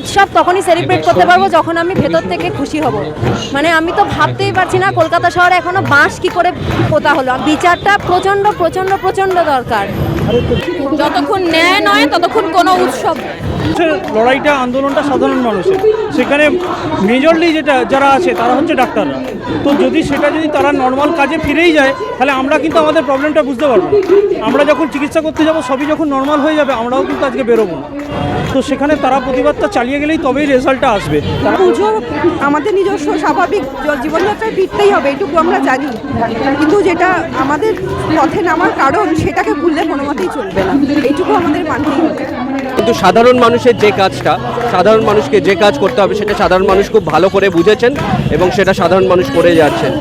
উৎসব তখনই সেলিব্রেট করতে পারব যখন আমি ভেতর থেকে খুশি হব। মানে আমি তো ভাবতেই পারছি না কলকাতা শহরে এখনও বাঁশ কি করে পোতা হলো। বিচারটা প্রচণ্ড প্রচণ্ড প্রচণ্ড দরকার। যতক্ষণ ন্যায় নয়, ততক্ষণ কোনো উৎসব লড়াইটা, আন্দোলনটা সাধারণ মানুষের। সেখানে মেজরলি যেটা, যারা আছে, তারা হচ্ছে ডাক্তাররা। তো যদি সেটা যদি তারা নর্মাল কাজে ফিরেই যায়, তাহলে আমরা কিন্তু আমাদের প্রবলেমটা বুঝতে পারব আমরা যখন চিকিৎসা করতে যাব, সবই যখন নর্মাল হয়ে যাবে, আমরাও কিন্তু আজকে বেরোবো না। তো সেখানে তারা প্রতিবাদটা চালিয়ে গেলেই তবেই রেজাল্টটা আসবে। পুজো আমাদের নিজস্ব স্বাভাবিক জীবনযাত্রায় ফিরতেই হবে এটুকু আমরা জানি। কিন্তু যেটা আমাদের পথে নামার কারণ সেটাকে ভুললে কোনো মতেই চলবে না। এইটুকু আমাদের মানতেই হবে। কিন্তু সাধারণ মানুষের যে কাজটা সাধারণ মানুষকে যে কাজ করতে হবে সেটা সাধারণ মানুষ খুব ভালো করে বুঝেছেন এবং সেটা সাধারণ মানুষ করে যাচ্ছেন।